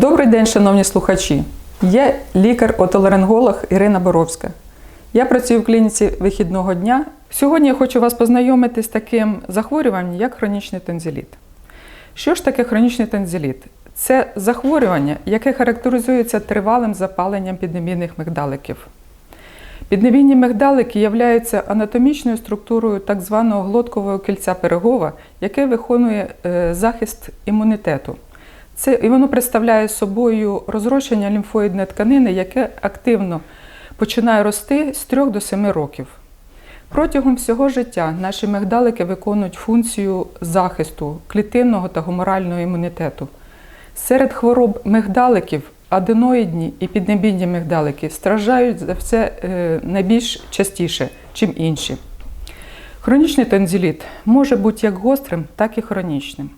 Добрий день, шановні слухачі. Я лікар-отоларинголог Ірина Боровська. Я працюю в клініці вихідного дня. Сьогодні я хочу вас познайомити з таким захворюванням, як хронічний тонзиліт. Що ж таке хронічний тонзиліт? Це захворювання, яке характеризується тривалим запаленням піднебійних мигдаликів. Піднебійні мигдалики являються анатомічною структурою так званого глоткового кільця перегова, яке виконує е, захист імунітету. Це, і воно представляє собою розрощення лімфоїдної тканини, яке активно починає рости з 3 до 7 років. Протягом всього життя наші мигдалики виконують функцію захисту клітинного та гуморального імунітету. Серед хвороб мигдаликів аденоїдні і піднебійні мигдалики страждають за все е, найбільш частіше, чим інші. Хронічний тонзиліт може бути як гострим, так і хронічним.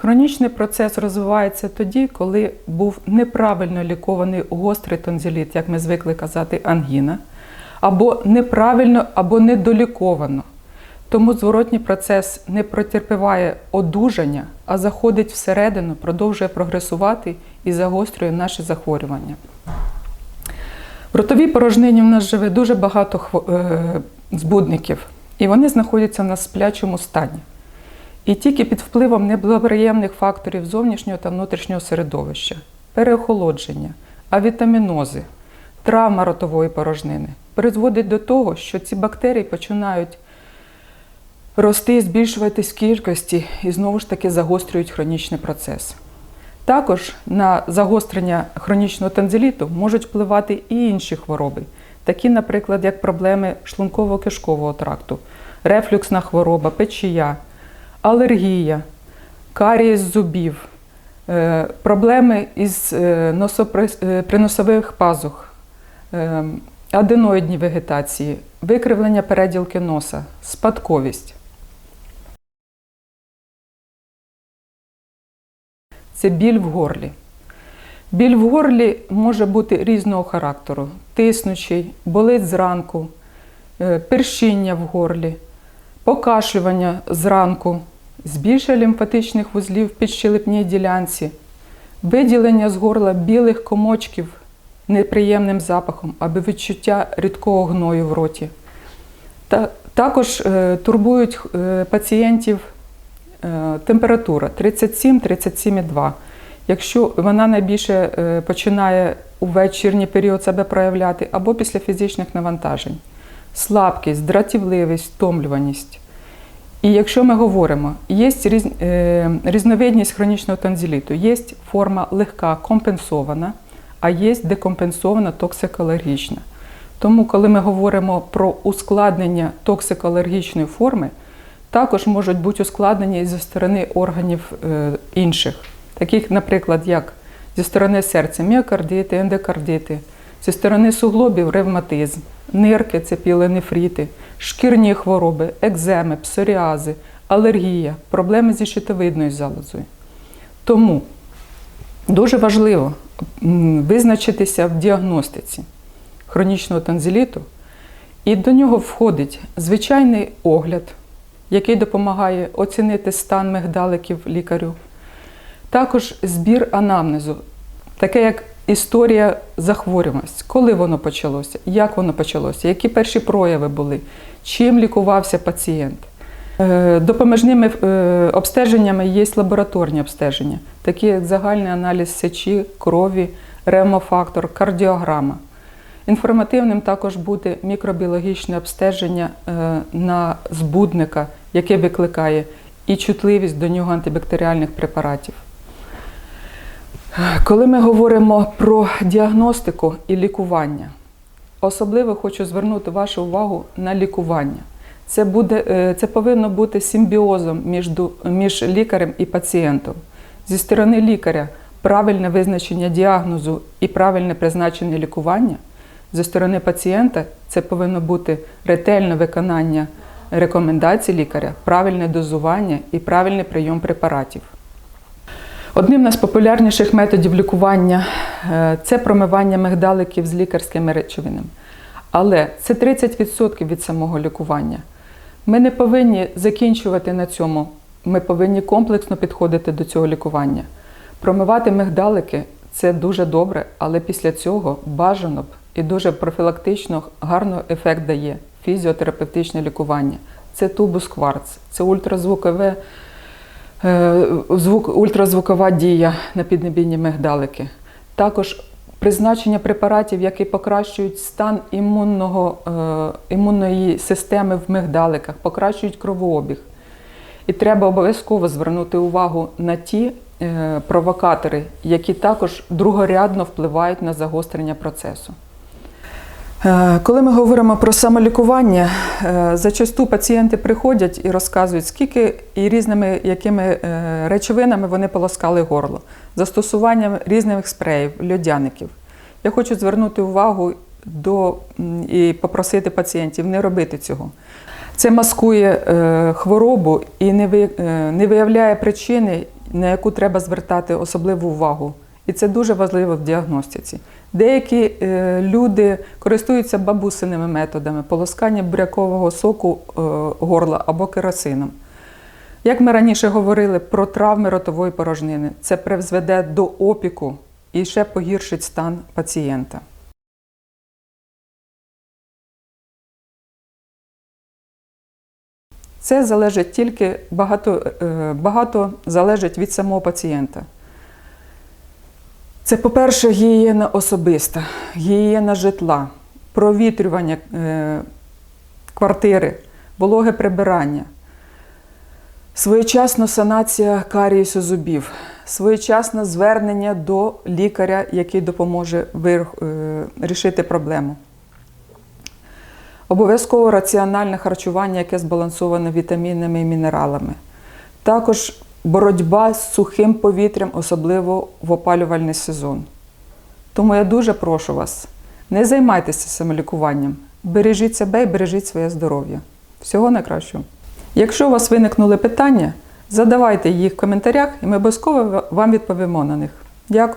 Хронічний процес розвивається тоді, коли був неправильно лікований гострий тонзиліт, як ми звикли казати, ангіна, або неправильно, або недоліковано. Тому зворотній процес не протерпіває одужання, а заходить всередину, продовжує прогресувати і загострює наші захворювання. В ротовій порожнині в нас живе дуже багато хво- е, збудників, і вони знаходяться в нас в сплячому стані. І тільки під впливом неблагоприємних факторів зовнішнього та внутрішнього середовища, переохолодження, авітамінози, травма ротової порожнини призводить до того, що ці бактерії починають рости, збільшуватись в кількості і знову ж таки загострюють хронічний процес. Також на загострення хронічного танзеліту можуть впливати і інші хвороби, такі, наприклад, як проблеми шлунково-кишкового тракту, рефлюксна хвороба, печія, алергія, карієс зубів, е, проблеми із е, е, приносових пазух, аденоїдні вегетації, викривлення переділки носа, спадковість. Це біль в горлі. Біль в горлі може бути різного характеру: тиснучий, болить зранку, першіння в горлі, покашлювання зранку, збільшення лімфатичних вузлів в підщелепній ділянці, виділення з горла білих комочків неприємним запахом або відчуття рідкого гною в роті. Та, також е, турбують е, пацієнтів е, температура 37-37,2. Якщо вона найбільше е, починає у вечірній період себе проявляти або після фізичних навантажень, слабкість, дратівливість, втомлюваність. І якщо ми говоримо, є е, різновидність хронічного тонзиліту, є форма легка, компенсована, а є декомпенсована токсикоалергічна. Тому, коли ми говоримо про ускладнення токсикоалергічної форми, також можуть бути ускладнення і зі сторони органів е, інших, таких, наприклад, як зі сторони серця міокардити, ендокардити, зі сторони суглобів ревматизм, нирки це піленефріти, шкірні хвороби, екземи, псоріази, алергія, проблеми зі щитовидною залозою. Тому дуже важливо визначитися в діагностиці хронічного танзеліту, і до нього входить звичайний огляд, який допомагає оцінити стан мигдаликів лікарю. Також збір анамнезу, таке як історія захворюваності, коли воно почалося, як воно почалося, які перші прояви були, чим лікувався пацієнт. Е, Допоміжними е, обстеженнями є лабораторні обстеження, такі як загальний аналіз сечі, крові, ревмофактор, кардіограма. Інформативним також буде мікробіологічне обстеження е, на збудника, яке викликає і чутливість до нього антибактеріальних препаратів. Коли ми говоримо про діагностику і лікування, особливо хочу звернути вашу увагу на лікування. Це, буде, е, це повинно бути симбіозом між, між лікарем і пацієнтом. Зі сторони лікаря правильне визначення діагнозу і правильне призначення лікування. Зі сторони пацієнта це повинно бути ретельне виконання рекомендацій лікаря, правильне дозування і правильний прийом препаратів. Одним з популярніших методів лікування е, це промивання мигдаликів з лікарськими речовинами. Але це 30% від самого лікування. Ми не повинні закінчувати на цьому. Ми повинні комплексно підходити до цього лікування. Промивати мигдалики це дуже добре, але після цього бажано б і дуже профілактично гарно ефект дає фізіотерапевтичне лікування. Це тубус кварц, це ультразвукове, звук, ультразвукова дія на піднебійні мигдалики. Також призначення препаратів, які покращують стан імунного, е, імунної системи в мигдаликах, покращують кровообіг. І треба обов'язково звернути увагу на ті е, провокатори, які також другорядно впливають на загострення процесу. Е, Коли ми говоримо про самолікування, е, зачасту пацієнти приходять і розказують, скільки і різними якими е, речовинами вони полоскали горло, застосуванням різних спреїв, льодяників. Я хочу звернути увагу до і попросити пацієнтів не робити цього. Це маскує хворобу і не виявляє причини, на яку треба звертати особливу увагу. І це дуже важливо в діагностиці. Деякі е, люди користуються бабусиними методами полоскання бурякового соку е, горла або керосином. Як ми раніше говорили про травми ротової порожнини, це призведе до опіку і ще погіршить стан пацієнта. Це залежить тільки багато, е, багато залежить від самого пацієнта. Це, по-перше, гігієна особиста, гігієна житла, провітрювання е, квартири, вологе прибирання, своєчасна санація карієсу зубів, своєчасне звернення до лікаря, який допоможе е, рішити проблему. Обов'язково раціональне харчування, яке збалансоване вітамінами і мінералами. Також боротьба з сухим повітрям, особливо в опалювальний сезон. Тому я дуже прошу вас, не займайтеся самолікуванням. Бережіть себе і бережіть своє здоров'я. Всього найкращого. Якщо у вас виникнули питання, задавайте їх в коментарях, і ми обов'язково вам відповімо на них. Дякую.